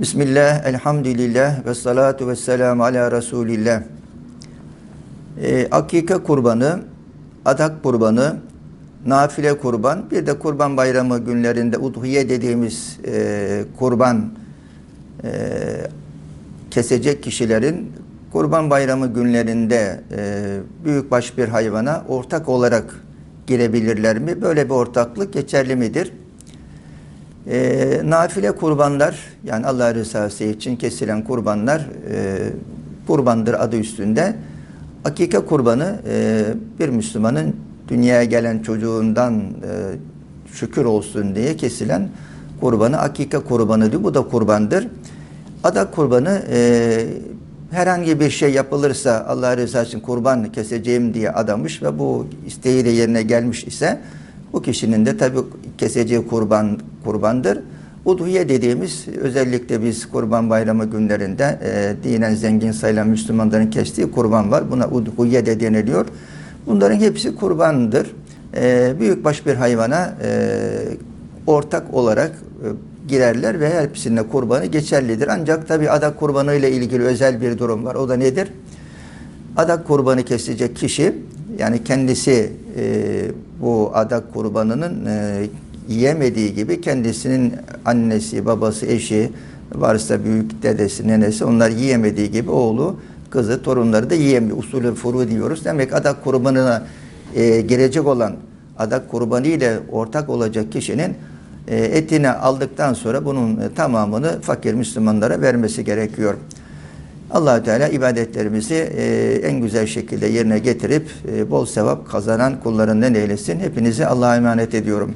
Bismillah, elhamdülillah ve salatu ve selamu ala Resulillah. Ee, akike kurbanı, adak kurbanı, nafile kurban, bir de kurban bayramı günlerinde udhiye dediğimiz e, kurban e, kesecek kişilerin kurban bayramı günlerinde e, büyükbaş bir hayvana ortak olarak girebilirler mi? Böyle bir ortaklık geçerli midir? E, nafile kurbanlar yani Allah rızası için kesilen kurbanlar e, kurbandır adı üstünde. Akike kurbanı e, bir Müslümanın dünyaya gelen çocuğundan e, şükür olsun diye kesilen kurbanı akike kurbanı diyor. Bu da kurbandır. Adak kurbanı e, herhangi bir şey yapılırsa Allah rızası için kurban keseceğim diye adamış ve bu isteği de yerine gelmiş ise bu kişinin de tabi keseceği kurban kurbandır. Udhiye dediğimiz özellikle biz kurban bayramı günlerinde e, dinen zengin sayılan Müslümanların kestiği kurban var. Buna udhiye de deniliyor. Bunların hepsi kurbandır. E, büyükbaş bir hayvana e, ortak olarak e, girerler ve hepsinde kurbanı geçerlidir. Ancak tabi adak kurbanı ile ilgili özel bir durum var. O da nedir? Adak kurbanı kesecek kişi yani kendisi e, bu adak kurbanının e, yiyemediği gibi kendisinin annesi, babası, eşi varsa büyük dedesi, nenesi onlar yiyemediği gibi oğlu, kızı, torunları da yiyemiyor. Usulü furu diyoruz. Demek adak kurbanına e, girecek olan adak kurbanı ile ortak olacak kişinin e, etini aldıktan sonra bunun e, tamamını fakir Müslümanlara vermesi gerekiyor. Allah Teala ibadetlerimizi e, en güzel şekilde yerine getirip e, bol sevap kazanan kullarından eylesin. Hepinizi Allah'a emanet ediyorum.